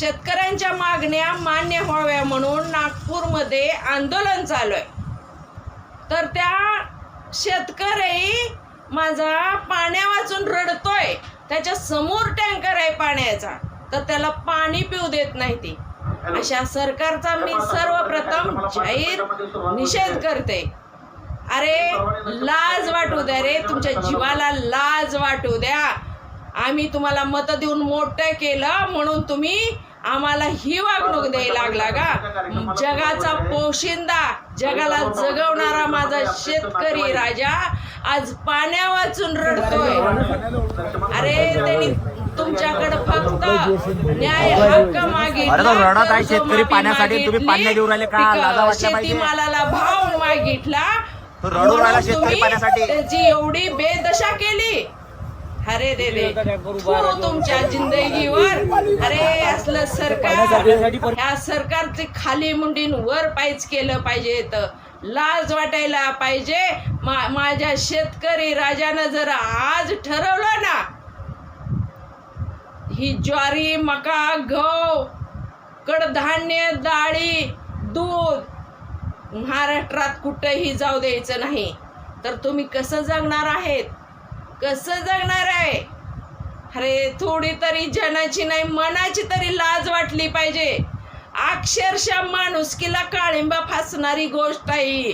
शेतकऱ्यांच्या मागण्या मान्य व्हाव्या म्हणून नागपूरमध्ये आंदोलन चालू आहे तर त्या शेतकरी माझा पाण्या वाचून रडतोय. त्याच्यासमोर टँकर आहे पाण्याचा. तर त्याला पाणी पिऊ देत नाही ती. अशा सरकारचा मी सर्वप्रथम जाहीर निषेध करते. अरे लाज वाटू द्या रे. तुमच्या जीवाला लाज वाटू द्या. आम्ही तुम्हाला मत देऊन मोठं केलं म्हणून तुम्ही आम्हाला ही वागणूक द्यायला लागला का? जगाचा पोशिंदा जगाला जगवणारा माझा शेतकरी राजा आज पाण्या वाचून रडतोय. अरे त्यांनी तुमच्याकडे फक्त न्याय हक्क मागितला शेतकरी पाण्यासाठी, तुम्ही पाणी देऊ राहिले का? शेतीमालाला भाव मागितला. रडू राहिला शेतकरी तुम्ही पाण्यासाठी. त्याची एवढी बेदशा केली. अरे रे रे. थू तुमच्या जिंदगीवर. अरे असलं सरकार ह्या सरकारची खाली मुंडीन वर पायच केलं पाहिजे तर लाज वाटायला पाहिजे. मा माझ्या शेतकरी राजानं जर आज ठरवलं ना ही ज्वारी मका गहू कडधान्य डाळी दूध महाराष्ट्रात कुठंही जाऊ द्यायचं नाही. तर तुम्ही कसं जगणार आहेत? कसं जगणार आहे? अरे थोडी तरी जनाची नाही मनाची तरी लाज वाटली पाहिजे. अक्षरशः माणुसकीला काळिंबा फासणारी गोष्ट आहे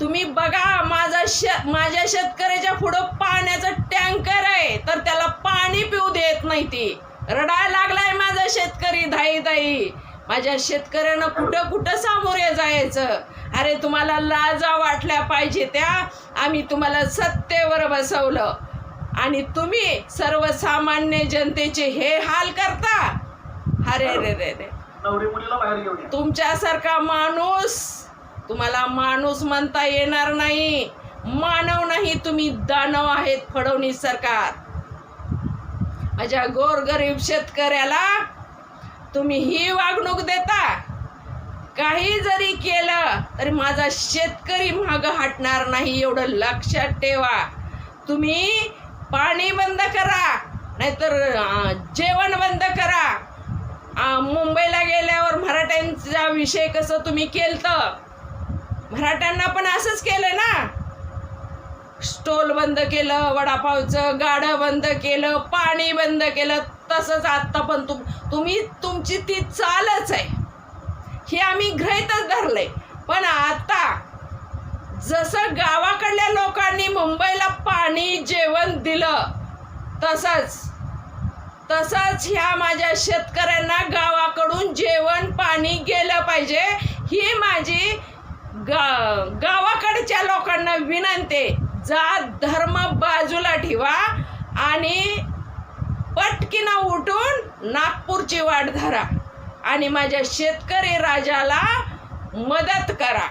तुम्ही बघा माझा श माझ्या शेतकऱ्याच्या पुढं पाण्याचा टँकर आहे तर त्याला पाणी पिऊ देत नाही ती. रडायला लागलाय माझा शेतकरी धाई धाई माझ्या शेतकऱ्यानं कुठं कुठं सामोरे जायचं? अरे तुम्हाला लाजा वाटल्या पाहिजे त्या. आम्ही तुम्हाला सत्तेवर बसवलं. आणि तुम्ही सर्वसामान्य जनतेचे हे हाल करता. अरे रे रे रे तुमच्यासारखा माणूस तुम्हाला माणूस म्हणता येणार नाही. मानव नाही तुम्ही दानव आहेत फडवणीस सरकार. माझ्या गोरगरीब शेतकऱ्याला तुम्ही ही वागणूक देता? काही जरी केलं तरी माझा शेतकरी माग हटणार नाही एवढं लक्षात ठेवा. तुम्ही पाणी बंद करा नाहीतर जेवण बंद करा. मुंबईला गेल्यावर मराठ्यांचा विषय कसं तुम्ही केलतं? मराठ्यांना पण असंच केलं ना? स्टोल बंद केलं वडापावचं गाडं बंद केलं पाणी बंद केलं तसंच आत्ता पण तुम तुम्ही आमची ती चालच आहे हे आम्ही ग्रहितच धरलंय पण आता जसं गावाकडल्या लोकांनी मुंबईला पाणी जेवण दिलं तसंच तसंच ह्या माझ्या शेतकऱ्यांना गावाकडून जेवण पाणी गेलं पाहिजे ही माझी गा गावाकडच्या लोकांना विनंती आहे. जात धर्म बाजूला ठेवा आणि पटकीनं उठून नागपूरची वाट धरा आणि माझ्या शेतकरी राजाला मदत करा.